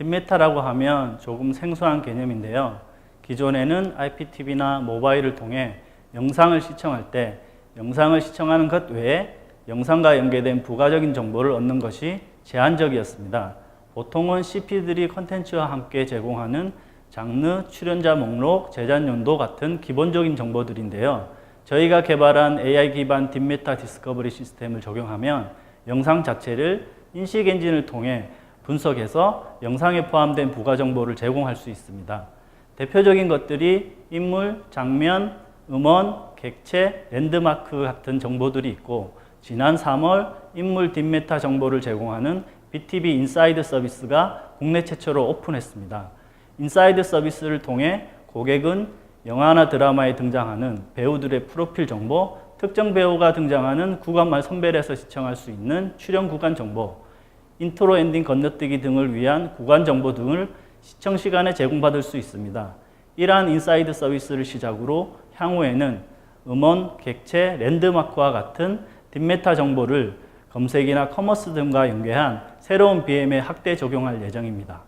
딥메타라고 하면 조금 생소한 개념인데요. 기존에는 IPTV나 모바일을 통해 영상을 시청할 때 영상을 시청하는 것 외에 영상과 연계된 부가적인 정보를 얻는 것이 제한적이었습니다. 보통은 CP들이 컨텐츠와 함께 제공하는 장르, 출연자 목록, 제작 연도 같은 기본적인 정보들인데요. 저희가 개발한 AI 기반 딥메타 디스커버리 시스템을 적용하면 영상 자체를 인식 엔진을 통해 분석해서 영상에 포함된 부가 정보를 제공할 수 있습니다. 대표적인 것들이 인물, 장면, 음원, 객체, 랜드마크 같은 정보들이 있고 지난 3월 인물 딥메타 정보를 제공하는 BTV 인사이드 서비스가 국내 최초로 오픈했습니다. 인사이드 서비스를 통해 고객은 영화나 드라마에 등장하는 배우들의 프로필 정보, 특정 배우가 등장하는 구간만 선별해서 시청할 수 있는 출연 구간 정보, 인트로 엔딩 건너뛰기 등을 위한 구간 정보 등을 시청 시간에 제공받을 수 있습니다. 이러한 인사이드 서비스를 시작으로 향후에는 음원, 객체, 랜드마크와 같은 딥메타 정보를 검색이나 커머스 등과 연계한 새로운 BM에 확대 적용할 예정입니다.